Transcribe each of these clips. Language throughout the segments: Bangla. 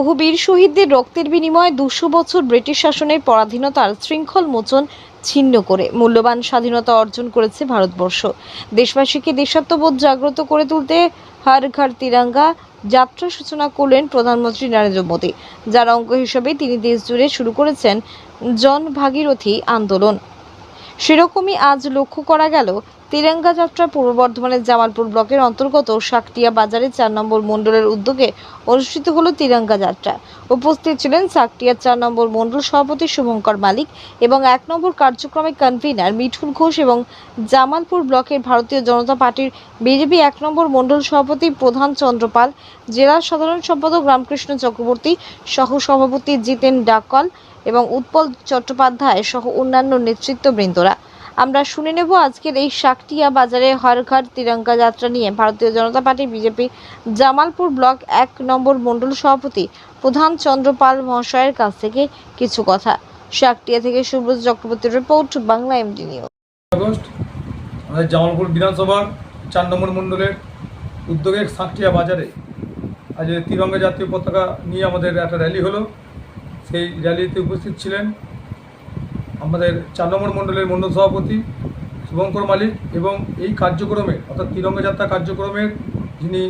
বহু বীর শহীদদের রক্তের বিনিময়ে দুশো বছর ব্রিটিশ শাসনের পরাধীনতার শৃঙ্খল মোচন ছিন্ন করে মূল্যবান স্বাধীনতা অর্জন করেছে ভারতবর্ষ। দেশবাসীকে দেশাত্মবোধ জাগ্রত করে তুলতে হর ঘর তিরঙ্গা যাত্রা সূচনা করলেন প্রধানমন্ত্রী নরেন্দ্র মোদী, যার অঙ্গ হিসেবে তিনি দেশ জুড়ে শুরু করেছেন জন ভাগীরথী আন্দোলন। সেরকমই আজ লক্ষ্য করা গেল তিরঙ্গা যাত্রা পূর্ব বর্ধমানের জামালপুর ব্লকের অন্তর্গত সাকটিয়া বাজারে চার নম্বর মণ্ডলের উদ্যোগে অনুষ্ঠিত হলো তিরঙ্গা যাত্রা। উপস্থিত ছিলেন শাকটিয়া চার নম্বর মণ্ডল সভাপতি শুভঙ্কর মালিক এবং এক নম্বর কার্যক্রমে কনভিনার মিঠুন ঘোষ এবং জামালপুর ব্লকের ভারতীয় জনতা পার্টির বিজেপি এক নম্বর মণ্ডল সভাপতি প্রধান চন্দ্রপাল জেলা সাধারণ সম্পাদক রামকৃষ্ণ চক্রবর্তী, সহ সভাপতি জিতেন ডাকল এবং উৎপল চট্টোপাধ্যায় সহ অন্যান্য নেতৃত্ববৃন্দরা। আমরা শুনে নেব আজকের এই শাকটিয়া বাজারে হর ঘর তিরঙ্গা যাত্রা নিয়ে। Bharatiya Janata party BJP Jamalpur block এক নম্বর মণ্ডল সভাপতি প্রধান চন্দ্রপাল মহাশয়ের কাছ থেকে কিছু কথা। শাকটিয়া থেকে সুব্রত চক্রবর্তীর রিপোর্ট, বাংলা এমডি নিউজ। আমাদের জামালপুর বিধানসভার চার নম্বর মণ্ডলের উদ্যোগে সাঁকটিয়া বাজারে আজ তিরঙ্গা জাতীয় পতাকা নিয়ে আমাদের একটা র্যালি হলো। সেই র্যালিতে উপস্থিত ছিলেন আমাদের চার নম্বর মণ্ডলের মণ্ডল সভাপতি শুভঙ্কর মালিক এবং এই কার্যক্রমে, অর্থাৎ তিরঙ্গা যাত্রা কার্যক্রমের যিনি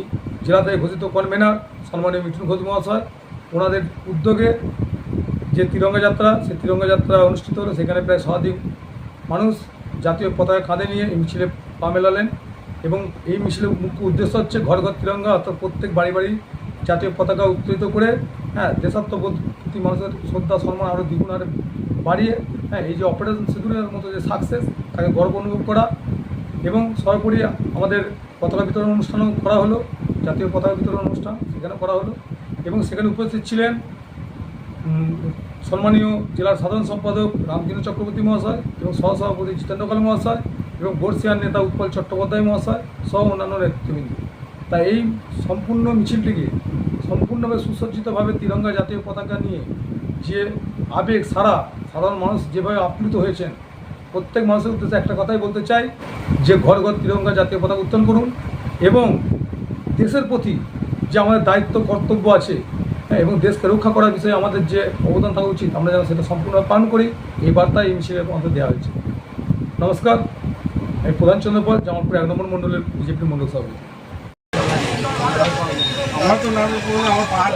জেলা থেকে ঘোষিত কনভেনার সম্মানীয় মিঠুন ঘোষ মহাশয়, ওনাদের উদ্যোগে যে তিরঙ্গা যাত্রা, সেই তিরঙ্গা যাত্রা অনুষ্ঠিত হলো। সেখানে প্রায় শতাধিক মানুষ জাতীয় পতাকা কাঁধে নিয়ে এই মিছিলে পা মেলালেন এবং এই মিছিলের মুখ্য উদ্দেশ্য হচ্ছে ঘর ঘর তিরঙ্গা অর্থাৎ প্রত্যেক বাড়ি বাড়ি জাতীয় পতাকা উত্তোলিত করে হ্যাঁ দেশাত্মবোধ প্রতি মানুষের শ্রদ্ধা, সম্মান আরও দ্বিগুণ হারে বাড়িয়ে হ্যাঁ এই যে অপারেশন সিঁদুরের মতো যে সাকসেস তাকে গর্ব অনুভব করা এবং সর্বোপরি আমাদের পতাকা বিতরণ অনুষ্ঠানও করা হলো, জাতীয় পতাকা বিতরণ অনুষ্ঠান সেখানে করা হলো এবং সেখানে উপস্থিত ছিলেন সম্মানীয় জেলার সাধারণ সম্পাদক রামকৃষ্ণ চক্রবর্তী মহাশয় এবং সহসভাপতি জিতেন্দ্র কাল মহাশয় এবং বর্ষিয়ার নেতা উৎপল চট্টোপাধ্যায় মহাশয় সহ অন্যান্য নেতৃবৃন্দ। তাই এই সম্পূর্ণ মিছিলটিকে সম্পূর্ণভাবে সুসজ্জিতভাবে তিরঙ্গা জাতীয় পতাকা নিয়ে যে আবেগ সারা, সাধারণ মানুষ যেভাবে আপ্লুত হয়েছেন, প্রত্যেক মানুষের উদ্দেশ্যে একটা কথাই বলতে চাই, যে ঘর ঘর তিরঙ্গা জাতীয় পতাকা উত্তোলন করুন এবং দেশের প্রতি যে আমাদের দায়িত্ব, কর্তব্য আছে, এবং দেশকে রক্ষা করার বিষয়ে আমাদের যে অবদান থাকা উচিত, আমরা যেন সেটা সম্পূর্ণভাবে পালন করি, এই বার্তা এই মিছিলের মধ্যে দেওয়া হয়েছে। নমস্কার, আমি প্রধান চন্দ্রপাল জামালপুর এক নম্বর মণ্ডলের বিজেপির মণ্ডল সভাপতি। আমার তো নাম আমার পাহাড়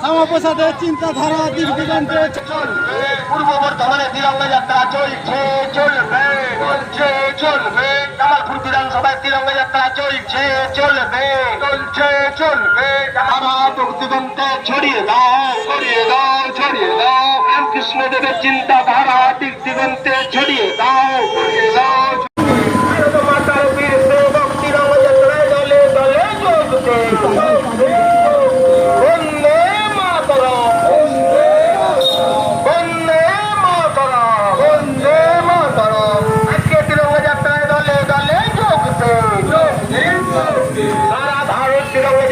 শ্যামাপ্রসাদের চিন্তাধারা দিক দিগন্তে চলবে পূর্ব বর্ধমানে তিরঙ্গা যাত্রা চলছে, চলবে চলছে, চলবে। জামালপুর বিধানসভায় তিরঙ্গা যাত্রা চলছে, চলবে চলছে, চলবে। ভারত দিগন্তে ছড়িয়ে দাও ছড়িয়ে দাও ছড়িয়ে দাও। রামকৃষ্ণ দেবের চিন্তাধারা দিক দিগন্তে ছড়িয়ে দাও ছড়িয়ে দাও। Sila